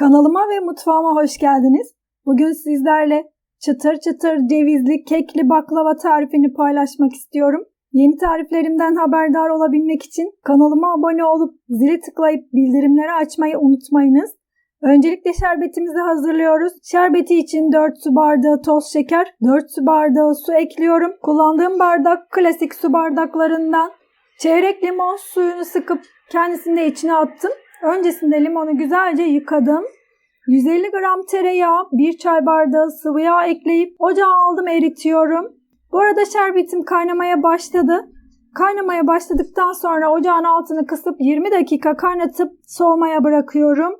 Kanalıma ve mutfağıma hoş geldiniz. Bugün sizlerle çıtır çıtır cevizli kekli baklava tarifini paylaşmak istiyorum. Yeni tariflerimden haberdar olabilmek için kanalıma abone olup zili tıklayıp bildirimleri açmayı unutmayınız. Öncelikle şerbetimizi hazırlıyoruz. Şerbeti için 4 su bardağı toz şeker, 4 su bardağı su ekliyorum. Kullandığım bardak klasik su bardaklarından. Çeyrek limon suyunu sıkıp kendisini de içine attım. Öncesinde limonu güzelce yıkadım. 150 gram tereyağı, 1 çay bardağı sıvı yağ ekleyip ocağa aldım eritiyorum. Bu arada şerbetim kaynamaya başladı. Kaynamaya başladıktan sonra ocağın altını kısıp 20 dakika kaynatıp soğumaya bırakıyorum.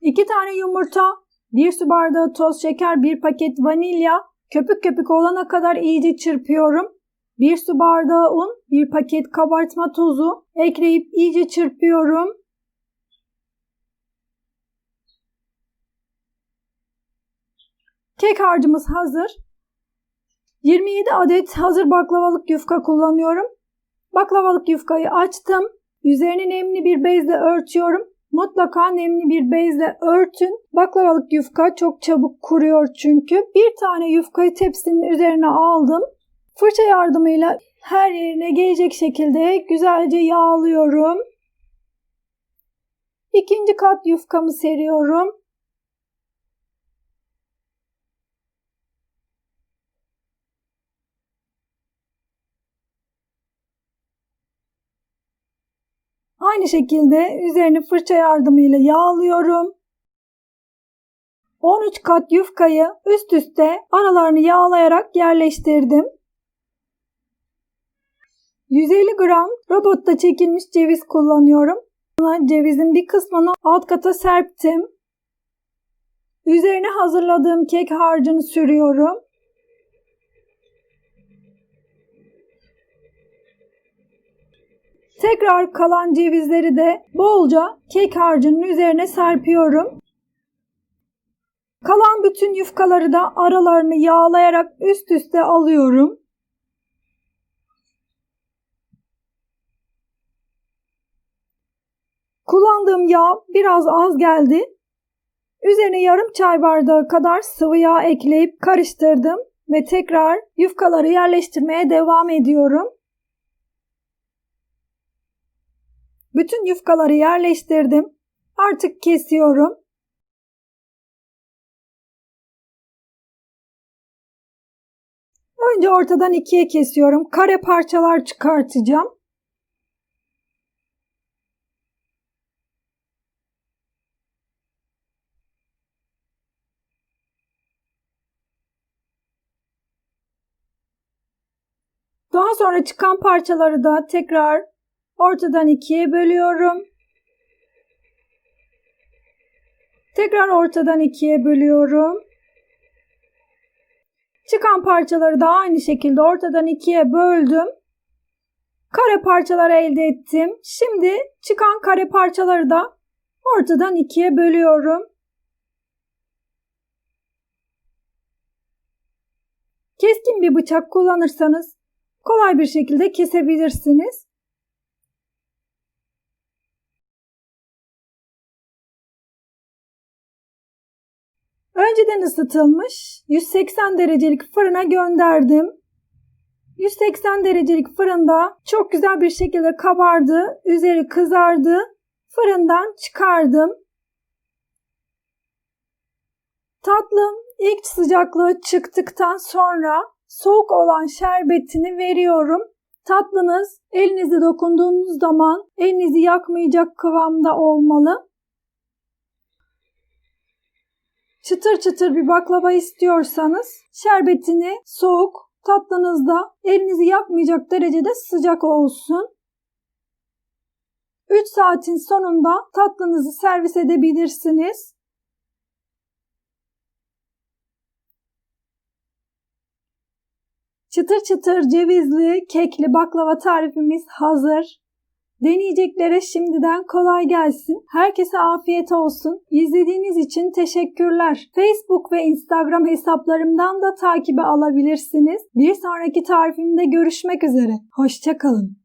2 tane yumurta, 1 su bardağı toz şeker, 1 paket vanilya, köpük köpük olana kadar iyice çırpıyorum. 1 su bardağı un, 1 paket kabartma tozu ekleyip iyice çırpıyorum. Kek harcımız hazır. 27 adet hazır baklavalık yufka kullanıyorum. Baklavalık yufkayı açtım. Üzerini nemli bir bezle örtüyorum. Mutlaka nemli bir bezle örtün. Baklavalık yufka çok çabuk kuruyor çünkü. Bir tane yufkayı tepsinin üzerine aldım. Fırça yardımıyla her yerine gelecek şekilde güzelce yağlıyorum. İkinci kat yufkamı seriyorum. Aynı şekilde üzerini fırça yardımıyla yağlıyorum. 13 kat yufkayı üst üste aralarını yağlayarak yerleştirdim. 150 gram robotta çekilmiş ceviz kullanıyorum. Cevizin bir kısmını alt kata serptim. Üzerine hazırladığım kek harcını sürüyorum. Tekrar kalan cevizleri de bolca kek harcının üzerine serpiyorum. Kalan bütün yufkaları da aralarını yağlayarak üst üste alıyorum. Kullandığım yağ biraz az geldi. Üzerine yarım çay bardağı kadar sıvı yağ ekleyip karıştırdım ve tekrar yufkaları yerleştirmeye devam ediyorum. Bütün yufkaları yerleştirdim. Artık kesiyorum. Önce ortadan ikiye kesiyorum. Kare parçalar çıkartacağım. Daha sonra çıkan parçaları da tekrar ortadan ikiye bölüyorum. Tekrar ortadan ikiye bölüyorum. Çıkan parçaları da aynı şekilde ortadan ikiye böldüm. Kare parçalar elde ettim. Şimdi çıkan kare parçaları da ortadan ikiye bölüyorum. Keskin bir bıçak kullanırsanız kolay bir şekilde kesebilirsiniz. Önceden ısıtılmış 180 derecelik fırına gönderdim. 180 derecelik fırında çok güzel bir şekilde kabardı, üzeri kızardı. Fırından çıkardım. Tatlım ilk sıcaklığı çıktıktan sonra soğuk olan şerbetini veriyorum. Tatlınız elinizi dokunduğunuz zaman elinizi yakmayacak kıvamda olmalı. Çıtır çıtır bir baklava istiyorsanız şerbetini soğuk, tatlınızda elinizi yakmayacak derecede sıcak olsun. 3 saatin sonunda tatlınızı servis edebilirsiniz. Çıtır çıtır cevizli kekli baklava tarifimiz hazır. Deneyeceklere şimdiden kolay gelsin. Herkese afiyet olsun. İzlediğiniz için teşekkürler. Facebook ve Instagram hesaplarımdan da takibe alabilirsiniz. Bir sonraki tarifimde görüşmek üzere. Hoşçakalın.